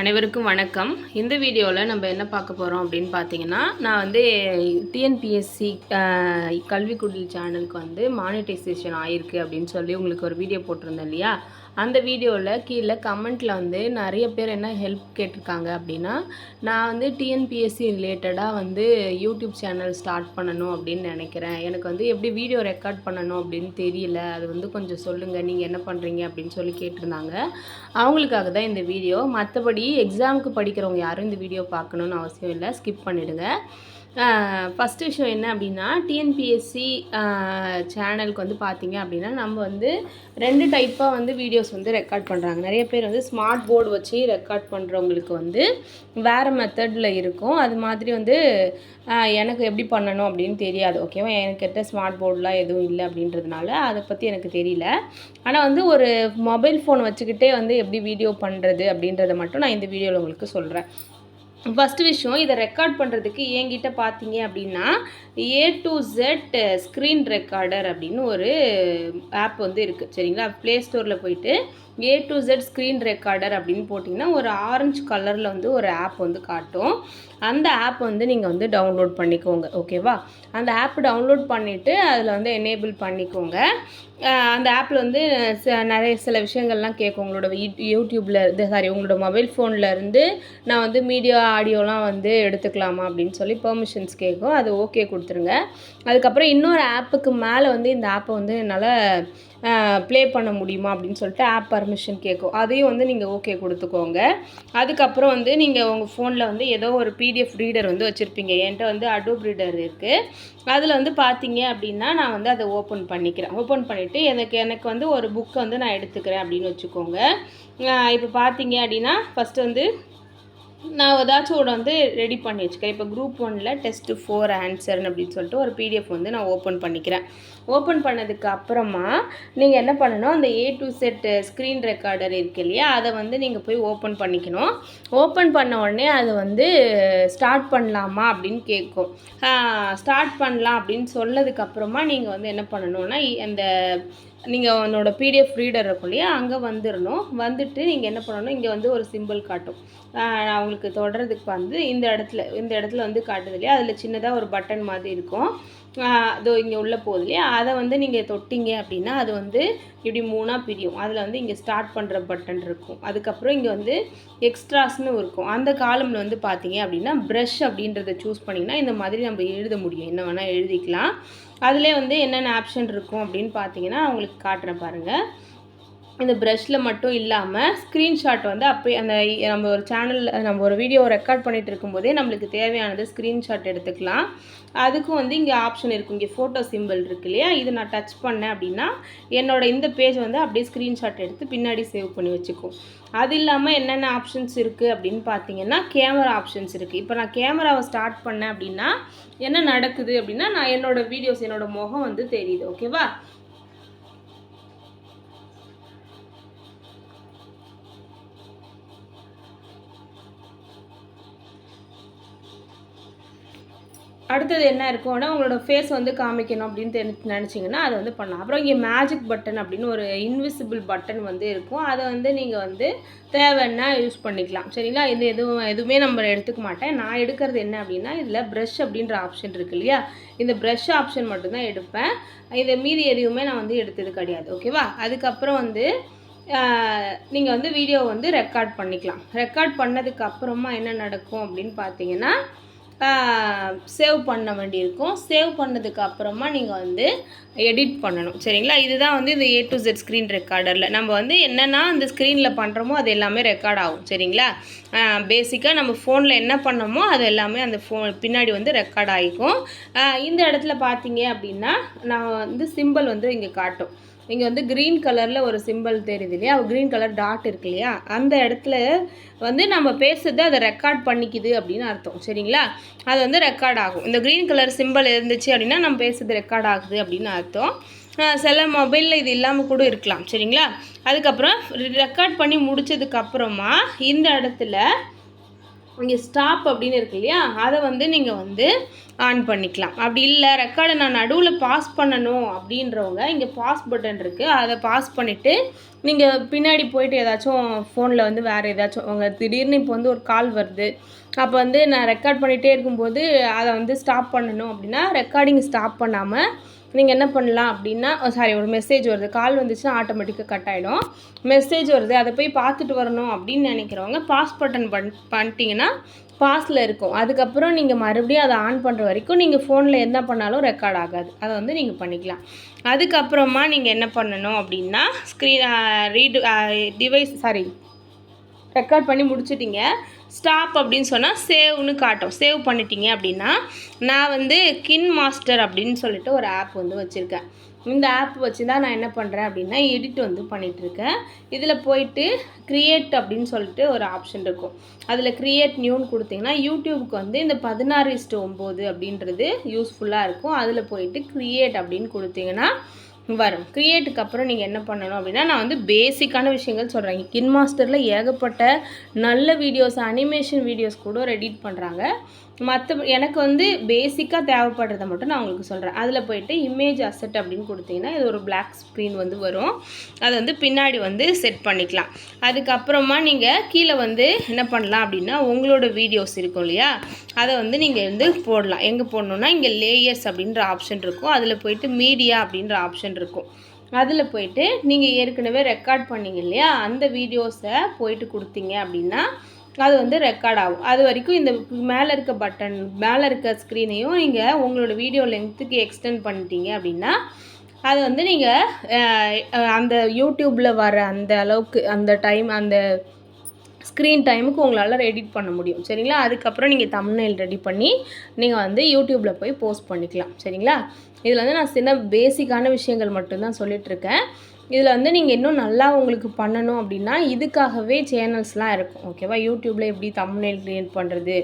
அனைவருக்கும் வணக்கம். இந்த வீடியோவில் நம்ம என்ன பார்க்க போகிறோம் அப்படின்னு பார்த்தீங்கன்னா நான் வந்து டிஎன்பிஎஸ்சி கல்விக்குடில் சேனலுக்கு வந்து மானிட்டைசேஷன் ஆயிருக்கு அப்படின்னு சொல்லி உங்களுக்கு ஒரு வீடியோ போட்டிருந்தேன் இல்லையா? அந்த வீடியோவில் கீழே கமெண்ட்டில் வந்து நிறைய பேர் என்ன ஹெல்ப் கேட்டிருக்காங்க அப்படின்னா நான் வந்து டிஎன்பிஎஸ்சி ரிலேட்டடாக வந்து யூடியூப் சேனல் ஸ்டார்ட் பண்ணணும் அப்படின்னு நினைக்கிறேன். எனக்கு வந்து எப்படி வீடியோ ரெக்கார்ட் பண்ணணும் அப்படின்னு தெரியல. அது வந்து கொஞ்சம் சொல்லுங்கள் நீங்கள் என்ன பண்ணுறீங்க அப்படின்னு சொல்லி கேட்டிருந்தாங்க அவங்களுக்காக தான் இந்த வீடியோ. மற்றபடி எக்ஸாமுக்கு படிக்கிறவங்க யாரும் இந்த வீடியோ பார்க்கணுன்னு அவசியம் இல்லை. ஸ்கிப் பண்ணிவிடுங்க ஃபஸ்ட்டு விஷயம் என்ன அப்படின்னா டிஎன்பிஎஸ்சி சேனலுக்கு வந்து பார்த்தீங்க அப்படின்னா நம்ம வந்து ரெண்டு டைப்பாக வந்து வீடியோஸ் வந்து ரெக்கார்ட் பண்ணுறாங்க நிறைய பேர் வந்து ஸ்மார்ட் போர்டு வச்சு ரெக்கார்ட் பண்ணுறவங்களுக்கு வந்து வேறு மெத்தடில் இருக்கும். அது மாதிரி வந்து எனக்கு எப்படி பண்ணணும் அப்படின்னு தெரியாது. ஓகேவா என்கிட்ட ஸ்மார்ட் போர்டெலாம் எதுவும் இல்லை அப்படின்றதுனால அதை பற்றி எனக்கு தெரியல. ஆனால் வந்து ஒரு மொபைல் ஃபோன் வச்சுக்கிட்டே வந்து எப்படி வீடியோ பண்ணுறது அப்படின்றத மட்டும் நான் இந்த வீடியோவில் உங்களுக்கு சொல்கிறேன் ஃபஸ்ட்டு விஷயம் இதை ரெக்கார்ட் பண்ணுறதுக்கு என்கிட்ட பார்த்தீங்க அப்படின்னா A to Z screen recorder அப்படின்னு ஒரு ஆப் வந்து இருக்குது சரிங்களா ப்ளே ஸ்டோரில் போயிட்டு A to Z screen recorder அப்படின்னு போட்டிங்கன்னா ஒரு ஆரஞ்சு கலரில் வந்து ஒரு ஆப் வந்து காட்டும் அந்த ஆப் வந்து நீங்கள் வந்து டவுன்லோட் பண்ணிக்கோங்க ஓகேவா அந்த ஆப் டவுன்லோட் பண்ணிவிட்டு அதில் வந்து எனேபிள் பண்ணிக்கோங்க அந்த ஆப்பில் வந்து ச- நிறைய சில விஷயங்கள்லாம் கேட்கும் உங்களோட யூ- இருந்து சாரி உங்களோட மொபைல் ஃபோனில் இருந்து நான் வந்து மீடியா ஆடியோலாம் வந்து எடுத்துக்கலாமா அப்படின்னு சொல்லி பெர்மிஷன்ஸ் கேட்கும். அது ஓகே கொடுத்துருங்க. அதுக்கப்புறம் இன்னொரு ஆப்புக்கு மேலே வந்து இந்த ஆப்பை வந்து என்னால் ப்ளே பண்ண முடியுமா அப்படின்னு சொல்லிட்டு ஆப் பர்மிஷன் கேட்கும். அதையும் வந்து நீங்கள் ஓகே கொடுத்துக்கோங்க. அதுக்கப்புறம் வந்து நீங்கள் உங்கள் ஃபோனில் வந்து ஏதோ ஒரு பிடிஎஃப் ரீடர் வந்து வச்சுருப்பீங்க. என்கிட்ட வந்து அடோப் ரீடர் இருக்குது அதில் வந்து பார்த்தீங்க அப்படின்னா நான் வந்து அதை ஓப்பன் பண்ணிக்கிறேன். ஓப்பன் பண்ணிவிட்டு எனக்கு எனக்கு வந்து ஒரு புக்கை வந்து நான் எடுத்துக்கிறேன் அப்படின்னு வச்சுக்கோங்க. இப்போ பார்த்தீங்க அப்படின்னா ஃபஸ்ட்டு வந்து நான் ஏதாச்சும் ஒன்று வந்து ரெடி பண்ணி வச்சுக்கிறேன். இப்போ குரூப் ஒனில் டெஸ்ட்டு ஃபோர் ஆன்சர்னு அப்படின்னு சொல்லிட்டு ஒரு பிடிஎஃப் வந்து நான் ஓப்பன் பண்ணிக்கிறேன். ஓப்பன் பண்ணதுக்கு அப்புறமா நீங்கள் என்ன பண்ணணும்? அந்த A to Z screen recorder இருக்கு இல்லையா? அதை வந்து நீங்கள் போய் ஓப்பன் பண்ணிக்கணும். ஓப்பன் பண்ண உடனே அது வந்து ஸ்டார்ட் பண்ணலாமா அப்படின்னு கேட்கும். ஸ்டார்ட் பண்ணலாம் அப்படின்னு சொன்னதுக்கு அப்புறமா நீங்கள் வந்து என்ன பண்ணணும்னா இ- அந்த நீங்கள் உன்னோட பிடிஎஃப் ரீடர் இருக்கும் இல்லையா? அங்கே வந்துடணும் வந்துட்டு நீங்கள் என்ன பண்ணணும்? இங்கே வந்து ஒரு சிம்பிள் காட்டும். நான் உங்களுக்கு தொடர்றதுக்கு வந்து இந்த இடத்துல இந்த இடத்துல வந்து காட்டுது இல்லையா? அதில் சின்னதாக ஒரு பட்டன் மாதிரி இருக்கும். அதோ இங்கே உள்ளே போகுது இல்லையா? அதை வந்து நீங்கள் தொட்டிங்க அப்படின்னா அது வந்து இப்படி மூணாக பிரியும். அதில் வந்து இங்கே ஸ்டார்ட் பண்ணுற பட்டன் இருக்கும். அதுக்கப்புறம் இங்கே வந்து எக்ஸ்ட்ராஸ்னு இருக்கும். அந்த காலமில் வந்து பார்த்தீங்க அப்படின்னா ப்ரஷ் அப்படின்றத சூஸ் பண்ணிங்கன்னா இந்த மாதிரி நம்ம எழுத முடியும். என்ன வேணால் எழுதிக்கலாம். அதிலே வந்து என்னென்ன ஆப்ஷன் இருக்கும் அப்படின்னு பார்த்தீங்கன்னா உங்களுக்கு காட்டுறேன் பாருங்கள் இந்த ப்ரஷில் மட்டும் இல்லாமல் ஸ்க்ரீன்ஷாட் வந்து அப்படியே அந்த நம்ம ஒரு சேனலில் நம்ம ஒரு வீடியோ ரெக்கார்ட் பண்ணிகிட்டு இருக்கும்போதே நம்மளுக்கு தேவையானது ஸ்க்ரீன்ஷாட் எடுத்துக்கலாம். அதுக்கும் வந்து இங்கே ஆப்ஷன் இருக்கும். இங்கே ஃபோட்டோ சிம்பிள் இருக்கு இல்லையா? இது நான் டச் பண்ணேன் அப்படின்னா என்னோட இந்த பேஜ் வந்து அப்படியே ஸ்க்ரீன்ஷாட் எடுத்து பின்னாடி சேவ் பண்ணி வச்சுக்கும். அது இல்லாமல் என்னென்ன ஆப்ஷன்ஸ் இருக்குது அப்படின்னு பார்த்தீங்கன்னா கேமரா ஆப்ஷன்ஸ் இருக்குது இப்போ நான் கேமராவை ஸ்டார்ட் பண்ணேன் அப்படின்னா என்ன நடக்குது அப்படின்னா நான் என்னோடய வீடியோஸ் என்னோடய முகம் வந்து தெரியுது. ஓகேவா அடுத்தது என்ன இருக்கும்னா உங்களோட ஃபேஸ் வந்து காமிக்கணும் அப்படின்னு தெரி நினச்சிங்கன்னா அதை வந்து பண்ணலாம். அப்புறம் இங்கே மேஜிக் பட்டன் அப்படின்னு ஒரு இன்விசிபிள் பட்டன் வந்து இருக்கும். அதை வந்து நீங்கள் வந்து தேவைன்னா யூஸ் பண்ணிக்கலாம். சரிங்களா? இது எதுவும் எதுவுமே நம்ம எடுத்துக்க மாட்டேன். நான் எடுக்கிறது என்ன அப்படின்னா இதில் ப்ரஷ் அப்படின்ற ஆப்ஷன் இருக்கு இல்லையா? இந்த ப்ரஷ் ஆப்ஷன் மட்டும்தான் எடுப்பேன். இதை மீதி எதுவுமே நான் வந்து எடுத்தது கிடையாது. ஓகேவா அதுக்கப்புறம் வந்து நீங்கள் வந்து வீடியோ வந்து ரெக்கார்ட் பண்ணிக்கலாம். ரெக்கார்ட் பண்ணதுக்கு அப்புறமா என்ன நடக்கும் அப்படின்னு பார்த்தீங்கன்னா சேவ் பண்ண வேண்டியிருக்கும். சேவ் பண்ணதுக்கு அப்புறமா நீங்கள் வந்து எடிட் பண்ணணும். சரிங்களா? இதுதான் வந்து இந்த ஏ டு ஜெட் ஸ்க்ரீன் ரெக்கார்டரில் நம்ம வந்து என்னென்னா அந்த ஸ்க்ரீனில் பண்ணுறோமோ அது எல்லாமே ரெக்கார்ட் ஆகும். சரிங்களா? பேசிக்காக நம்ம ஃபோனில் என்ன பண்ணோமோ அது எல்லாமே அந்த ஃபோன் பின்னாடி வந்து ரெக்கார்ட் ஆகிக்கும். இந்த இடத்துல பார்த்தீங்க அப்படின்னா நான் வந்து சிம்பிள் வந்து இங்கே காட்டும். இங்கே வந்து க்ரீன் கலரில் ஒரு சிம்பிள் தெரியுது இல்லையா? க்ரீன் கலர் டாட் இருக்கு இல்லையா? அந்த இடத்துல வந்து நம்ம பேசுறது அதை ரெக்கார்ட் பண்ணிக்குது அப்படின்னு அர்த்தம். சரிங்களா? அது வந்து ரெக்கார்ட் ஆகும். இந்த க்ரீன் கலர் சிம்பிள் இருந்துச்சு அப்படின்னா நம்ம பேசுறது ரெக்கார்ட் ஆகுது அப்படின்னு அர்த்தம். சில மொபைலில் இது இல்லாமல் கூட இருக்கலாம். சரிங்களா? அதுக்கப்புறம் ரெக்கார்ட் பண்ணி முடித்ததுக்கப்புறமா இந்த இடத்துல இங்கே ஸ்டாப் அப்படின்னு இருக்கு இல்லையா? அதை வந்து நீங்கள் வந்து ஆன் பண்ணிக்கலாம். அப்படி இல்லை ரெக்கார்டை நான் நடுவில் பாஸ் பண்ணணும் அப்படின்றவங்க இங்கே பாஸ் பட்டன் இருக்குது அதை பாஸ் பண்ணிவிட்டு நீங்கள் பின்னாடி போயிட்டு ஏதாச்சும் ஃபோனில் வந்து வேறு ஏதாச்சும் உங்கள் திடீர்னு இப்போ வந்து ஒரு கால் வருது. அப்போ வந்து நான் ரெக்கார்ட் பண்ணிகிட்டே இருக்கும்போது அதை வந்து ஸ்டாப் பண்ணணும் அப்படின்னா ரெக்கார்டிங் ஸ்டாப் பண்ணாமல் நீங்கள் என்ன பண்ணலாம் அப்படின்னா சாரி ஒரு மெசேஜ் வருது. கால் வந்துச்சுன்னா ஆட்டோமேட்டிக்காக கட் ஆகிடும் மெசேஜ் வருது அதை போய் பார்த்துட்டு வரணும் அப்படின்னு நினைக்கிறவங்க பாஸ் பட்டன் பண் பண்ணிட்டீங்கன்னா பாஸில் இருக்கும். அதுக்கப்புறம் நீங்கள் மறுபடியும் அதை ஆன் பண்ணுற வரைக்கும் நீங்கள் ஃபோனில் என்ன பண்ணாலும் ரெக்கார்ட் ஆகாது. அதை வந்து நீங்கள் பண்ணிக்கலாம். அதுக்கப்புறமா நீங்கள் என்ன பண்ணணும் அப்படின்னா screen read device sorry record பண்ணி முடிச்சிட்டிங்க. ஸ்டாப் அப்படின்னு சொன்னால் சேவ்னு காட்டும். சேவ் பண்ணிட்டீங்க அப்படின்னா நான் வந்து கின் மாஸ்டர் அப்படின்னு சொல்லிட்டு ஒரு ஆப் வந்து வச்சுருக்கேன். இந்த ஆப் வச்சு தான் நான் என்ன பண்ணுறேன் அப்படின்னா எடிட் வந்து பண்ணிகிட்ருக்கேன் இதில் போயிட்டு க்ரியேட் அப்படின்னு சொல்லிட்டு ஒரு ஆப்ஷன் இருக்கும். அதில் க்ரியேட் நியூன்னு கொடுத்தீங்கன்னா யூடியூப்க்கு வந்து இந்த பதினாறு இஸ்ட்டு ஒம்பது அப்படின்றது யூஸ்ஃபுல்லாக இருக்கும். அதில் போயிட்டு க்ரியேட் அப்படின்னு கொடுத்தீங்கன்னா வரும். க்ரியேட்டுக்கு அப்புறம் நீங்கள் என்ன பண்ணணும் அப்படின்னா நான் வந்து பேசிக்கான விஷயங்கள் சொல்கிறேன் கின் மாஸ்டரில் ஏகப்பட்ட நல்ல வீடியோஸ் அனிமேஷன் வீடியோஸ் கூட எடிட் பண்ணுறாங்க மற்ற எனக்கு வந்து பேசிக்காக தேவைப்படுறத மட்டும் நான் உங்களுக்கு சொல்கிறேன் அதில் போயிட்டு இமேஜ் அசெட் அப்படின்னு கொடுத்தீங்கன்னா இது ஒரு பிளாக் ஸ்க்ரீன் வந்து வரும். அதை வந்து பின்னாடி வந்து செட் பண்ணிக்கலாம். அதுக்கப்புறமா நீங்கள் கீழே வந்து என்ன பண்ணலாம் அப்படின்னா உங்களோட வீடியோஸ் இருக்கும் இல்லையா? அதை வந்து நீங்கள் வந்து போடலாம். எங்கே போடணுன்னா இங்கே லேயர்ஸ் அப்படின்ற ஆப்ஷன் இருக்கும். அதில் போயிட்டு மீடியா அப்படின்ற ஆப்ஷன் இருக்கும். அதில் போயிட்டு நீங்கள் ஏற்கனவே ரெக்கார்ட் பண்ணீங்க இல்லையா? அந்த வீடியோஸை போயிட்டு கொடுத்தீங்க அப்படின்னா அது வந்து ரெக்கார்ட் ஆகும். அது வரைக்கும் இந்த மேலே இருக்க பட்டன் மேலே இருக்க ஸ்க்ரீனையும் நீங்கள் உங்களோட வீடியோ லென்த்துக்கு எக்ஸ்டெண்ட் பண்ணிட்டீங்க அப்படின்னா அது வந்து நீங்கள் அந்த யூடியூப்பில் வர அந்த அளவுக்கு அந்த டைம் அந்த ஸ்க்ரீன் டைமுக்கு உங்களால் எடிட் பண்ண முடியும். சரிங்களா? அதுக்கப்புறம் நீங்கள் தமிழ்நெல் ரெடி பண்ணி நீங்கள் வந்து யூடியூப்பில் போய் போஸ்ட் பண்ணிக்கலாம். சரிங்களா? இதில் வந்து நான் சின்ன பேசிக்கான விஷயங்கள் மட்டும்தான் சொல்லிகிட்ருக்கேன் இதில் வந்து நீங்கள் இன்னும் நல்லா உங்களுக்கு பண்ணணும் அப்படின்னா இதுக்காகவே சேனல்ஸ்லாம் இருக்கும். ஓகேவா யூடியூப்பில் எப்படி தம்ப்நெயில் க்ரியேட் பண்ணுறது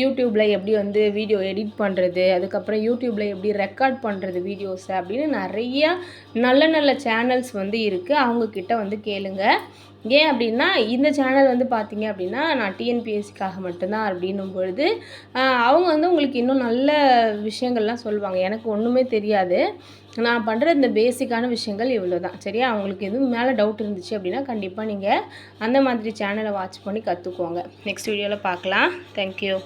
யூடியூப்பில் எப்படி வந்து வீடியோ எடிட் பண்ணுறது அதுக்கப்புறம் யூடியூப்பில் எப்படி ரெக்கார்ட் பண்ணுறது வீடியோஸை அப்படின்னு நிறையா நல்ல நல்ல சேனல்ஸ் வந்து இருக்குது அவங்கக்கிட்ட வந்து கேளுங்கள் ஏன் அப்படின்னா இந்த சேனல் வந்து பார்த்தீங்க அப்படின்னா நான் டிஎன்பிஎஸ்சிக்காக மட்டும்தான் அப்படின்னும் பொழுது அவங்க வந்து உங்களுக்கு இன்னும் நல்ல விஷயங்கள்லாம் சொல்லுவாங்க. எனக்கு ஒன்றுமே தெரியாது. நான் பண்ணுற இந்த பேசிக்கான விஷயங்கள் இவ்வளோ தான் சரியா? அவங்களுக்கு எதுவும் மேலே டவுட் இருந்துச்சு அப்படின்னா கண்டிப்பாக நீங்கள் அந்த மாதிரி சேனலை வாட்ச் பண்ணி கற்றுக்குவாங்க நெக்ஸ்ட் வீடியோவில் பார்க்கலாம் தேங்க்யூ